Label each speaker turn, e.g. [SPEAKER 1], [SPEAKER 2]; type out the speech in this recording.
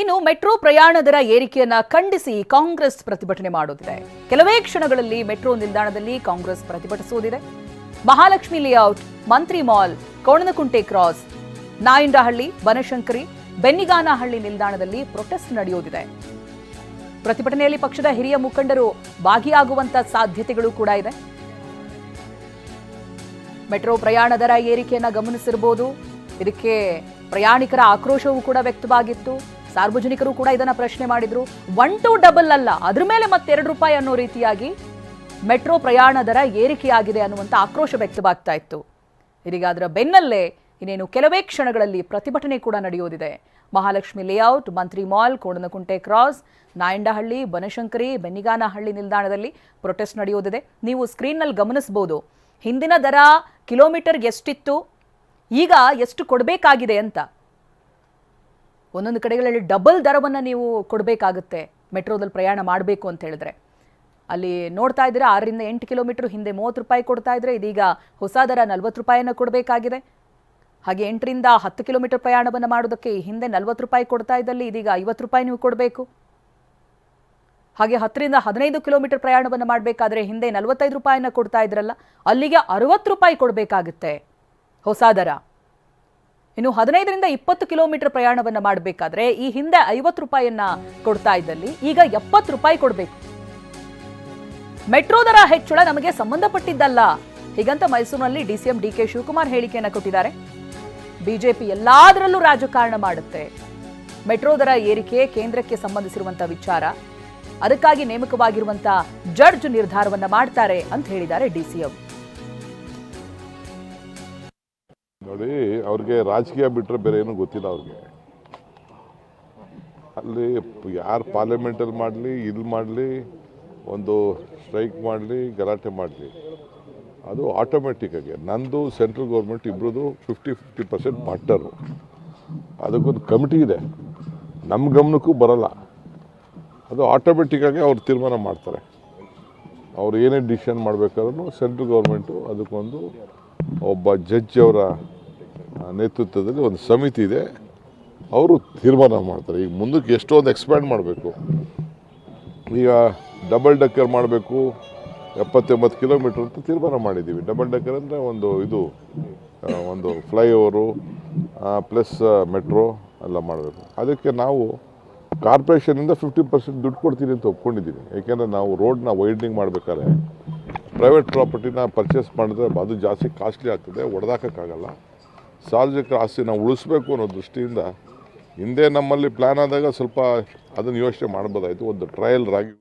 [SPEAKER 1] ಇನ್ನು ಮೆಟ್ರೋ ಪ್ರಯಾಣ ದರ ಏರಿಕೆಯನ್ನ ಖಂಡಿಸಿ ಕಾಂಗ್ರೆಸ್ ಪ್ರತಿಭಟನೆ ಮಾಡುತ್ತಿದೆ ಕೆಲವೇ ಕ್ಷಣಗಳಲ್ಲಿ ಮೆಟ್ರೋ ನಿಲ್ದಾಣದಲ್ಲಿ Congress ಪ್ರತಿಭಟಿಸುವುದಿದೆ. Mahalakshmi layout, Mantri mall, Konanakunte cross, Nayandahalli, Banashankari, Benniganahalli ನಿಲ್ದಾಣದಲ್ಲಿ ಪ್ರೊಟೆಸ್ಟ್ ನಡೆಯುವುದಿದೆ ಪ್ರತಿಭಟನೆಯಲ್ಲಿ ಪಕ್ಷದ ಹಿರಿಯ ಮುಖಂಡರು ಭಾಗಿಯಾಗುವಂತಹ ಸಾಧ್ಯತೆಗಳು ಕೂಡ ಇದೆ. ಮೆಟ್ರೋ ಪ್ರಯಾಣ ದರ ಏರಿಕೆಯನ್ನ ಗಮನಿಸಿರಬಹುದು ಇದಕ್ಕೆ ಪ್ರಯಾಣಿಕರ ಆಕ್ರೋಶವೂ ಕೂಡ ವ್ಯಕ್ತವಾಗಿತ್ತು. ಸಾರ್ವಜನಿಕರು ಕೂಡ ಇದನ್ನ ಪ್ರಶ್ನೆ ಮಾಡಿದ್ರು. ಒನ್ ಟು ಡಬಲ್ ಅಲ್ಲ, ಅದ್ರ ಮೇಲೆ ಮತ್ತೆರಡು ರೂಪಾಯಿ ಅನ್ನೋ ರೀತಿಯಾಗಿ ಮೆಟ್ರೋ ಪ್ರಯಾಣ ದರ ಏರಿಕೆಯಾಗಿದೆ ಅನ್ನುವಂಥ ಆಕ್ರೋಶ ವ್ಯಕ್ತವಾಗ್ತಾ ಇತ್ತು. ಇದೀಗ ಅದರ ಬೆನ್ನಲ್ಲೇ ಇನ್ನೇನು ಕೆಲವೇ ಕ್ಷಣಗಳಲ್ಲಿ ಪ್ರತಿಭಟನೆ ಕೂಡ ನಡೆಯೋದಿದೆ. Mahalakshmi layout Mantri mall Konanakunte cross Nayandahalli, Banashankari, Benniganahalli ನಿಲ್ದಾಣದಲ್ಲಿ ಪ್ರೊಟೆಸ್ಟ್ ನಡೆಯೋದಿದೆ. ನೀವು ಸ್ಕ್ರೀನ್ನಲ್ಲಿ ಗಮನಿಸಬಹುದು ಹಿಂದಿನ ದರ ಕಿಲೋಮೀಟರ್ಗೆ ಎಷ್ಟಿತ್ತು? ಈಗ ಎಷ್ಟು ಕೊಡಬೇಕಾಗಿದೆ ಅಂತ. ಒಂದೊಂದು ಕಡೆಗಳಲ್ಲಿ ಡಬಲ್ ದರವನ್ನು ನೀವು ಕೊಡಬೇಕಾಗುತ್ತೆ. ಮೆಟ್ರೋದಲ್ಲಿ ಪ್ರಯಾಣ ಮಾಡಬೇಕು ಅಂತ ಹೇಳಿದ್ರೆ. ಅಲ್ಲಿ ನೋಡ್ತಾ ಇದ್ದೀರಾ, ಆರರಿಂದ ಎಂಟು ಕಿಲೋಮೀಟ್ರ್ ಹಿಂದೆ ಮೂವತ್ತು ರೂಪಾಯಿ ಕೊಡ್ತಾ ಇದ್ದರೆ ಇದೀಗ ಹೊಸ ದರ ನಲ್ವತ್ತು ರೂಪಾಯಿಯನ್ನು ಕೊಡಬೇಕಾಗಿದೆ. ಹಾಗೆ ಎಂಟರಿಂದ ಹತ್ತು ಕಿಲೋಮೀಟರ್ ಪ್ರಯಾಣವನ್ನು ಮಾಡೋದಕ್ಕೆ ಹಿಂದೆ ನಲ್ವತ್ತು ರೂಪಾಯಿ ಕೊಡ್ತಾ ಇದ್ದಲ್ಲಿ ಇದೀಗ ಐವತ್ತು ರೂಪಾಯಿ ನೀವು ಕೊಡಬೇಕು. ಹಾಗೆ ಹತ್ತರಿಂದ ಹದಿನೈದು ಕಿಲೋಮೀಟರ್ ಪ್ರಯಾಣವನ್ನು ಮಾಡಬೇಕಾದ್ರೆ ಹಿಂದೆ ನಲವತ್ತೈದು ರೂಪಾಯಿನ ಕೊಡ್ತಾ ಇದ್ರಲ್ಲ, ಅಲ್ಲಿಗೆ ಅರವತ್ತು ರೂಪಾಯಿ ಕೊಡಬೇಕಾಗುತ್ತೆ ಹೊಸ ದರ. ಇನ್ನು ಹದಿನೈದರಿಂದ ಇಪ್ಪತ್ತು ಕಿಲೋಮೀಟರ್ ಪ್ರಯಾಣವನ್ನು ಮಾಡಬೇಕಾದ್ರೆ ಈ ಹಿಂದೆ ಐವತ್ತು ರೂಪಾಯಿಯನ್ನ ಕೊಡ್ತಾ ಇದ್ದಲ್ಲಿ ಈಗ ಎಪ್ಪತ್ತು ರೂಪಾಯಿ ಕೊಡಬೇಕು. ಮೆಟ್ರೋ ದರ ಹೆಚ್ಚಳ ನಮಗೆ ಸಂಬಂಧಪಟ್ಟಿದ್ದಲ್ಲ. ಹೀಗಂತ ಮೈಸೂರಿನಲ್ಲಿ ಡಿಸಿಎಂ ಡಿ ಕೆ ಶಿವಕುಮಾರ್ ಹೇಳಿಕೆಯನ್ನ ಕೊಟ್ಟಿದ್ದಾರೆ. ಬಿಜೆಪಿ ಎಲ್ಲಾದರಲ್ಲೂ ರಾಜಕಾರಣ ಮಾಡುತ್ತೆ. ಮೆಟ್ರೋ ದರ ಏರಿಕೆ ಕೇಂದ್ರಕ್ಕೆ ಸಂಬಂಧಿಸಿರುವಂತಹ ವಿಚಾರ. ಅದಕ್ಕಾಗಿ ನೇಮಕವಾಗಿರುವಂತಹ ಜಡ್ಜ್ ನಿರ್ಧಾರವನ್ನ ಮಾಡ್ತಾರೆ ಅಂತ ಹೇಳಿದ್ದಾರೆ ಡಿಸಿಎಂ
[SPEAKER 2] ನೋಡಿ, ಅವ್ರಿಗೆ ರಾಜಕೀಯ ಬಿಟ್ಟರೆ ಬೇರೆ ಏನೂ ಗೊತ್ತಿಲ್ಲ ಅವ್ರಿಗೆ. ಅಲ್ಲಿ ಯಾರು ಪಾರ್ಲಿಮೆಂಟಲ್ಲಿ ಮಾಡಲಿ ಇಲ್ಲಿ ಮಾಡಲಿ, ಒಂದು ಸ್ಟ್ರೈಕ್ ಮಾಡಲಿ, ಗಲಾಟೆ ಮಾಡಲಿ, ಅದು ಆಟೋಮೆಟಿಕ್ಕಾಗಿ ನಂದು ಸೆಂಟ್ರಲ್ ಗೌರ್ಮೆಂಟ್ ಇಬ್ಬರದು ಫಿಫ್ಟಿ ಫಿಫ್ಟಿ ಪರ್ಸೆಂಟ್ ಪಾರ್ಟ್ನರು ಅದಕ್ಕೊಂದು ಕಮಿಟಿ ಇದೆ. ನಮ್ಮ ಗಮನಕ್ಕೂ ಬರಲ್ಲ. ಅದು ಆಟೋಮೆಟಿಕ್ಕಾಗಿ ಅವ್ರು ತೀರ್ಮಾನ ಮಾಡ್ತಾರೆ. ಅವ್ರು ಏನೇ ಡಿಸಿಷನ್ ಮಾಡಬೇಕಾದ್ರೂ ಸೆಂಟ್ರಲ್ ಗೌರ್ಮೆಂಟು ಅದಕ್ಕೊಂದು ಒಬ್ಬ ಜಡ್ಜ್ ಅವರ ನೇತೃತ್ವದಲ್ಲಿ ಒಂದು ಸಮಿತಿ ಇದೆ. ಅವರು ತೀರ್ಮಾನ ಮಾಡ್ತಾರೆ. ಈಗ ಮುಂದಕ್ಕೆ ಎಷ್ಟೊಂದು ಎಕ್ಸ್ಪ್ಯಾಂಡ್ ಮಾಡಬೇಕು. ಈಗ ಡಬಲ್ ಡಕ್ಕರ್ ಮಾಡಬೇಕು. ಎಪ್ಪತ್ತೊಂಬತ್ತು ಕಿಲೋಮೀಟ್ರ್ ಅಂತ ತೀರ್ಮಾನ ಮಾಡಿದ್ದೀವಿ. ಡಬಲ್ ಡಕ್ಕರ್ ಅಂದರೆ ಒಂದು ಇದು ಒಂದು ಫ್ಲೈಓವರು ಪ್ಲಸ್ ಮೆಟ್ರೋ ಎಲ್ಲ ಮಾಡಬೇಕು. ಅದಕ್ಕೆ ನಾವು ಕಾರ್ಪೊರೇಷನಿಂದ ಫಿಫ್ಟಿ ಪರ್ಸೆಂಟ್ ದುಡ್ಡು ಕೊಡ್ತೀನಿ ಅಂತ ಒಪ್ಕೊಂಡಿದ್ದೀನಿ ಏಕೆಂದರೆ ನಾವು ರೋಡ್ನ ವೈಡ್ನಿಂಗ್ ಮಾಡಬೇಕಾದ್ರೆ ಪ್ರೈವೇಟ್ ಪ್ರಾಪರ್ಟಿನ ಪರ್ಚೇಸ್ ಮಾಡಿದ್ರೆ ಅದು ಜಾಸ್ತಿ ಕಾಸ್ಟ್ಲಿ ಆಗ್ತದೆ ಹೊಡೆದಾಕೋಕ್ಕಾಗಲ್ಲ ಸಾರ್ವಜನಿಕರ ಆಸ್ತಿನ ಉಳಿಸ್ಬೇಕು ಅನ್ನೋ ದೃಷ್ಟಿಯಿಂದ ಹಿಂದೆ ನಮ್ಮಲ್ಲಿ ಪ್ಲ್ಯಾನ್ ಆದಾಗ ಸ್ವಲ್ಪ ಅದನ್ನು ಯೋಚನೆ ಮಾಡ್ಬೋದಾಯಿತು. ಒಂದು ಟ್ರಯಲ್ ರಾಗಿ